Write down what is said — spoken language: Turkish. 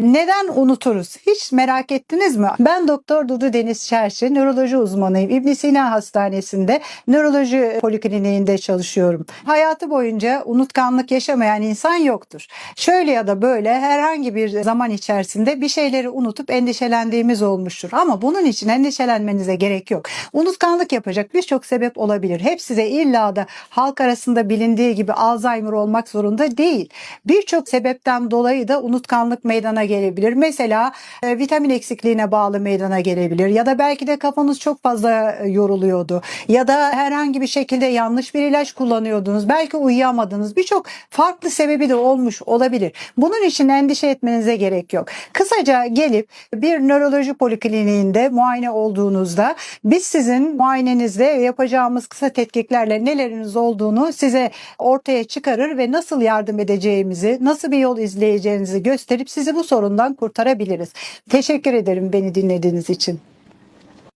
Neden unuturuz? Hiç merak ettiniz mi? Ben Doktor Dudu Deniz Şerşi, nöroloji uzmanıyım. İbn Sina Hastanesi'nde nöroloji polikliniğinde çalışıyorum. Hayatı boyunca unutkanlık yaşamayan insan yoktur. Şöyle ya da böyle herhangi bir zaman içerisinde bir şeyleri unutup endişelendiğimiz olmuştur. Ama bunun için endişelenmenize gerek yok. Unutkanlık yapacak birçok sebep olabilir. Hepsi de illa da halk arasında bilindiği gibi Alzheimer olmak zorunda değil. Birçok sebepten dolayı da unutkanlık meydana gelebilir. Mesela e, vitamin eksikliğine bağlı meydana gelebilir ya da belki de kafanız çok fazla e, yoruluyordu ya da herhangi bir şekilde yanlış bir ilaç kullanıyordunuz. Belki uyuyamadınız. Birçok farklı sebebi de olmuş olabilir. Bunun için endişe etmenize gerek yok. Kısaca gelip bir nöroloji polikliniğinde muayene olduğunuzda biz sizin muayenenizde yapacağımız kısa tetkiklerle neleriniz olduğunu size ortaya çıkarır ve nasıl yardım edeceğimizi, nasıl bir yol izleyeceğinizi gösterip sizi bu sorundan kurtarabiliriz. Teşekkür ederim beni dinlediğiniz için.